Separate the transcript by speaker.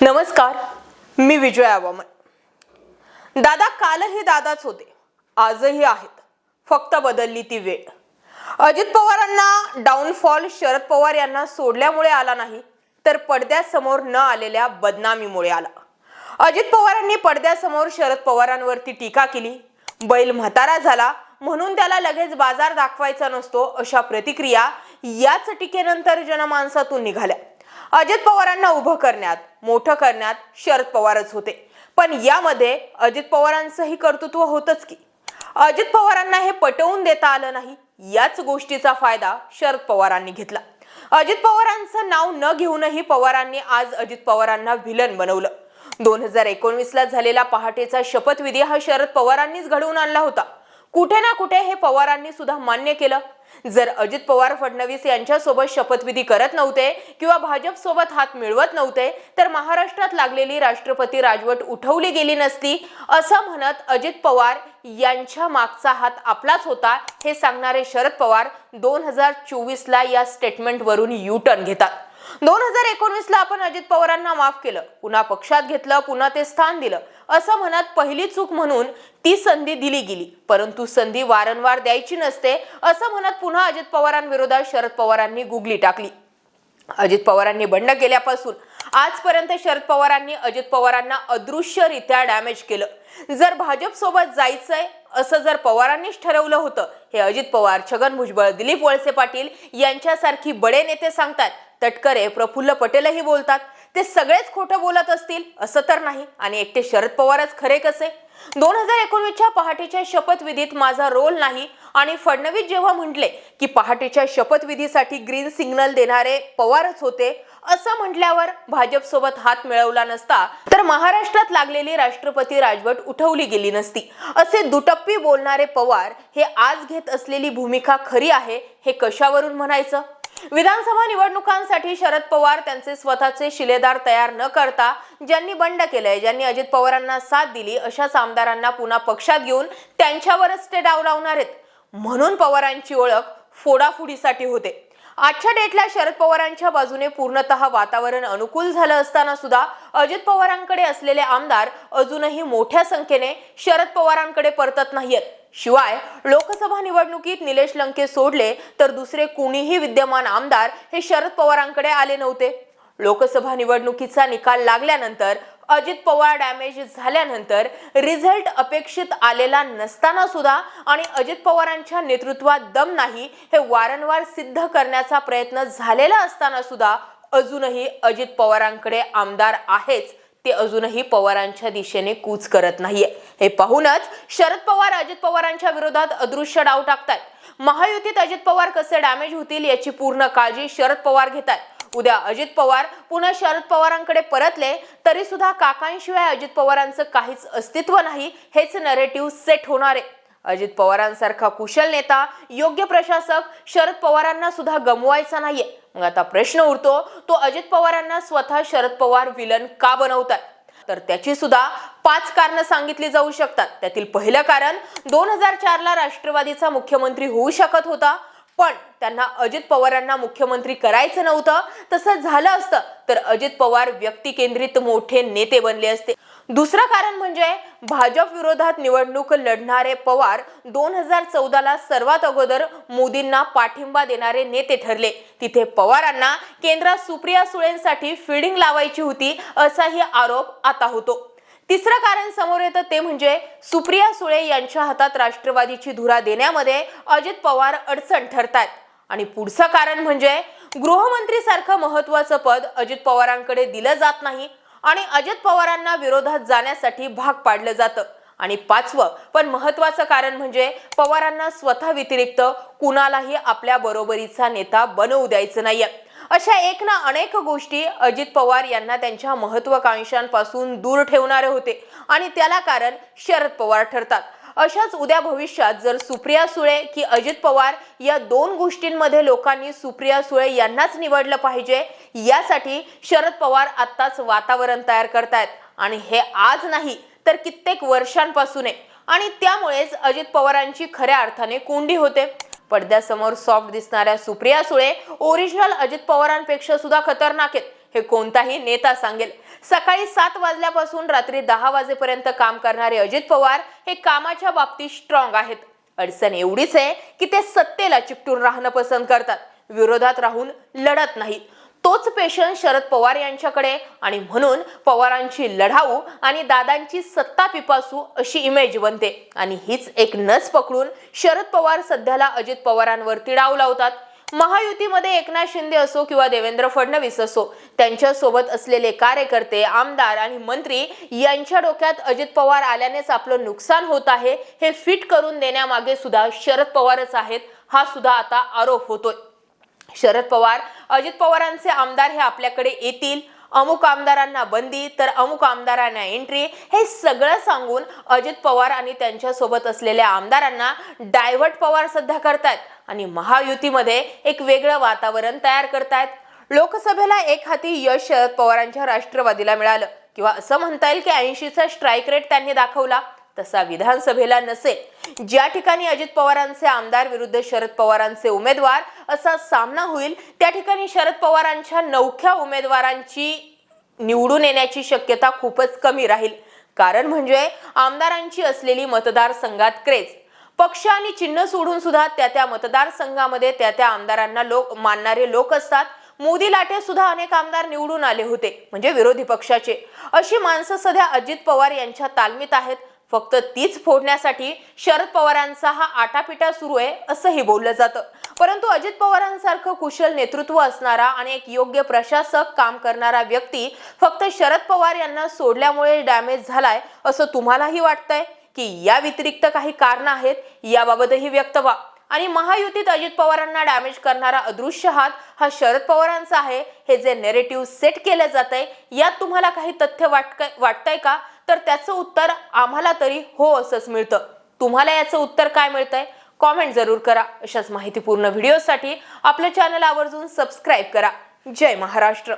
Speaker 1: नमस्कार मी विजय आवामन दादा कालही दादाच होते आजही आहेत फक्त बदलली ती वेळ. अजित पवारांना डाऊनफॉल शरद पवार यांना सोडल्यामुळे आला नाही तर पडद्यासमोर न आलेल्या बदनामीमुळे आला. अजित पवारांनी पडद्यासमोर शरद पवारांवरती टीका केली बैल म्हातारा झाला म्हणून त्याला लगेच बाजार दाखवायचा नसतो अशा प्रतिक्रिया याच टीकेनंतर जनमानसातून निघाल्या. अजित पवारांना उभं करण्यात मोठं करण्यात शरद पवारच होते. पण यामध्ये अजित पवारांचंही कर्तृत्व होतच की. अजित पवारांना हे पटवून देता आलं नाही याच गोष्टीचा फायदा शरद पवारांनी घेतला. अजित पवारांचं नाव न घेऊनही पवारांनी आज अजित पवारांना व्हिलन बनवलं. दोन हजार एकोणवीस ला झालेला पहाटेचा शपथविधी हा शरद पवारांनीच घडवून आणला होता. कुठे ना कुठे हे पवारांनी सुद्धा मान्य केलं. जर अजित पवार फडणवीस यांच्यासोबत शपथविधी करत नव्हते किंवा भाजप सोबत हात मिळवत नव्हते तर महाराष्ट्रात लागलेली राष्ट्रपती राजवट उठवली गेली नसती असं म्हणत अजित पवार यांच्या मागचा हात आपलाच होता हे सांगणारे शरद पवार दोन हजार चोवीसला या स्टेटमेंटवरून यू टर्न घेतात. दोन हजार एकोणीसला आपण अजित पवारांना माफ केलं पुन्हा पक्षात घेतलं पुन्हा ते स्थान दिलं असं म्हणत पहिली चूक म्हणून ती संधी दिली गेली परंतु संधी वारंवार द्यायची नसते असं म्हणत पुन्हा अजित पवारांविरोधात शरद पवारांनी गुगली टाकली. अजित पवारांनी बंड केल्यापासून आजपर्यंत शरद पवारांनी अजित पवारांना अदृश्यरित्या डॅमेज केलं. जर भाजप सोबत जायचंय असं जर पवारांनीच ठरवलं होतं हे अजित पवार छगन भुजबळ दिलीप वळसे पाटील यांच्यासारखी बडे नेते सांगतात तटकरे प्रफुल्ल पटेलही बोलतात. ते सगळेच खोटं बोलत असतील असं तर नाही. आणि एकटे शरद पवारच खरे कसे? दोन हजार एकोणवीसच्या पहाटेच्या शपथविधीत माझा रोल नाही आणि फडणवीस जेव्हा म्हटले की पहाटेच्या शपथविधीसाठी ग्रीन सिग्नल देणारे पवारच होते असं म्हटल्यावर भाजप सोबत हात मिळवला नसता तर महाराष्ट्रात लागलेली राष्ट्रपती राजवट उठवली गेली नसती. असे दुटप्पी बोलणारे पवार हे आज घेत असलेली भूमिका खरी आहे हे कशावरून म्हणायचं? विधानसभा निवडणुकांसाठी शरद पवार त्यांचे स्वतःचे शिलेदार तयार न करता ज्यांनी बंड केलंय ज्यांनी अजित पवारांना साथ दिली अशाच आमदारांना पुन्हा पक्षात घेऊन त्यांच्यावरच ते डाव लावणार आहेत. म्हणून पवारांची ओळख फोडाफुडीसाठी होते. आजच्या डेटला शरद पवारांच्या बाजूने पूर्णतः वातावरण अनुकूल झालं असताना सुद्धा अजित पवारांकडे असलेले आमदार अजूनही मोठ्या संख्येने शरद पवारांकडे परतत नाहीयेत. शिवाय लोकसभा निवडणुकीत निलेश लंके सोडले तर दुसरे कुणीही विद्यमान आमदार हे शरद पवारांकडे आले नव्हते. लोकसभा निवडणुकीचा निकाल लागल्यानंतर अजित पवार डॅमेज झाल्यानंतर रिझल्ट अपेक्षित आलेला नसताना सुद्धा आणि अजित पवारांच्या नेतृत्वात दम नाही हे वारंवार सिद्ध करण्याचा प्रयत्न झालेला असताना सुद्धा अजूनही अजित पवारांकडे आमदार आहेच. ते अजूनही पवारांच्या दिशेने कूच करत नाहीये. हे पाहूनच शरद पवार अजित पवारांच्या विरोधात अदृश्य डाव टाकतात महायुतीत अजित पवार कसे डॅमेज होतील याची पूर्ण काळजी शरद पवार घेतात उद्या अजित पवार पुन्हा शरद पवारांकडे परतले तरी सुद्धा काकांशिवाय अजित पवारांचं काहीच अस्तित्व नाही हेच नरेटिव्ह सेट होणार. आहे अजित पवारांसारखा कुशल नेता योग्य प्रशासक शरद पवारांना सुद्धा गमवायचा नाहीये. मग आता प्रश्न उरतो तो अजित पवारांना स्वतः शरद पवार विलन का बनवतात? तर त्याची सुद्धा पाच कारणं सांगितली जाऊ शकतात. त्यातील पहिलं कारण दोन हजार चारला राष्ट्रवादीचा मुख्यमंत्री होऊ शकत होता. पण त्यांना अजित पवारांना मुख्यमंत्री करायचं नव्हतं तसं झालं असतं. तर अजित पवार व्यक्ती केंद्रित मोठे नेते बनले असते. दुसरं कारण म्हणजे भाजप विरोधात निवडणूक लढणारे पवार दोन हजार चौदाला सर्वात अगोदर मोदींना पाठिंबा देणारे नेते ठरले. तिथे पवारांना केंद्रात सुप्रिया सुळेंसाठी फिल्डिंग लावायची होती असाही आरोप आता होतो. तिसरं कारण समोर येतं ते म्हणजे सुप्रिया सुळे यांच्या हातात राष्ट्रवादीची धुरा देण्यामध्ये अजित पवार अडचण ठरतात आणि पुढचं कारण म्हणजे गृहमंत्री सारखं महत्वाचं पद अजित पवारांकडे दिलं जात नाही आणि अजित पवारांना विरोधात जाण्यासाठी भाग पाडलं जातं. आणि पाचवं पण महत्वाचं कारण म्हणजे पवारांना स्वतः व्यतिरिक्त कुणालाही आपल्या बरोबरीचा नेता बनवू द्यायचं नाहीये. अशा एक ना अनेक गोष्टी अजित पवार यांना त्यांच्या महत्वाकांक्षांपासून दूर ठेवणारे होते आणि त्याला कारण शरद पवार ठरतात. अशाच उद्या भविष्यात जर सुप्रिया सुळे की अजित पवार या दोन गोष्टींमध्ये लोकांनी सुप्रिया सुळे यांनाच निवडलं पाहिजे यासाठी शरद पवार आत्ताच वातावरण तयार करतायत. आणि हे आज नाही तर कित्येक वर्षांपासून आहे. आणि त्यामुळेच अजित पवारांची खऱ्या अर्थाने कोंडी होते. पडद्यासमोर सॉफ्ट दिसणाऱ्या सुप्रिया सुळे ओरिजिनल अजित पवारांपेक्षा सुद्धा खतरनाक आहेत. हे कोणताही नेता सांगेल. सकाळी सात वाजल्यापासून रात्री दहा वाजेपर्यंत काम करणारे अजित पवार हे कामाच्या बाबतीत स्ट्रॉंग आहेत. अडचण एवढीच आहे की ते सत्तेला चिकटून राहणं पसंत करतात. विरोधात राहून लढत नाही. तोच पेशंट शरद पवार यांच्याकडे. आणि म्हणून पवारांची लढाऊ आणि दादांची सत्ता पिपासू अशी इमेज बनते. आणि हीच एक नस पकडून शरद पवार सध्याला अजित पवारांवरती डाव लावतात. महायुतीमध्ये एकनाथ शिंदे असो किंवा देवेंद्र फडणवीस असो त्यांच्यासोबत असलेले कार्यकर्ते आमदार आणि मंत्री यांच्या डोक्यात अजित पवार आल्यानेच आपलं नुकसान होत आहे. हे फिट करून देण्यामागे सुद्धा शरद पवारच आहेत. हा सुद्धा आता आरोप होतोय. शरद पवार अजित पवारांचे आमदार हे आपल्याकडे येतील. अमुक आमदारांना बंदी तर अमुक आमदारांना एंट्री हे सगळं सांगून अजित पवार आणि त्यांच्यासोबत असलेल्या आमदारांना डायव्हर्ट पवार सध्या करतायत आणि महायुतीमध्ये एक वेगळं वातावरण तयार करतायत. लोकसभेला एक हाती यश शरद पवारांच्या राष्ट्रवादीला मिळालं. किंवा असं म्हणता येईल की ऐंशीचा स्ट्राईक रेट त्यांनी दाखवला. तसा विधानसभेला नसेल. ज्या ठिकाणी अजित पवारांचे आमदार विरुद्ध शरद पवारांचे उमेदवार असा सामना होईल त्या ठिकाणी शरद पवारांच्या नवख्या उमेदवारांची निवडून येण्याची शक्यता खूपच कमी राहील. कारण म्हणजे आमदारांची असलेली मतदारसंघात क्रेज. पक्ष आणि चिन्ह सोडून सुद्धा त्या त्या मतदारसंघामध्ये त्या त्या आमदारांना लोक मानणारे लोक असतात. मोदी लाटे सुद्धा अनेक आमदार निवडून आले होते म्हणजे विरोधी पक्षाचे. अशी माणसं सध्या अजित पवार यांच्या तालमीत आहेत. फक्त तीच फोडण्यासाठी शरद पवारांचा हा आटापिटा सुरू आहे असंही बोललं जातं. परंतु अजित पवारांसारखं कुशल नेतृत्व असणारा आणि एक योग्य प्रशासक काम करणारा व्यक्ती फक्त शरद पवार यांना सोडल्यामुळे डॅमेज झालाय असं तुम्हालाही वाटतंय? की या व्यतिरिक्त काही कारण आहेत याबाबतही व्यक्त व्हा. आणि महायुतीत अजित पवारांना डॅमेज करणारा अदृश्य हात हा शरद पवारांचा आहे. हे जे नेरेटिव्ह सेट केलं जात आहे यात तुम्हाला काही तथ्य वाटक वाटतंय का? तर त्याचं उत्तर आम्हाला तरी हो असंच मिळतं. तुम्हाला याचं उत्तर काय मिळतंय? कॉमेंट जरूर करा. अशाच माहितीपूर्ण व्हिडिओसाठी आपल्या चॅनल आवर्जून सबस्क्राईब करा. जय महाराष्ट्र.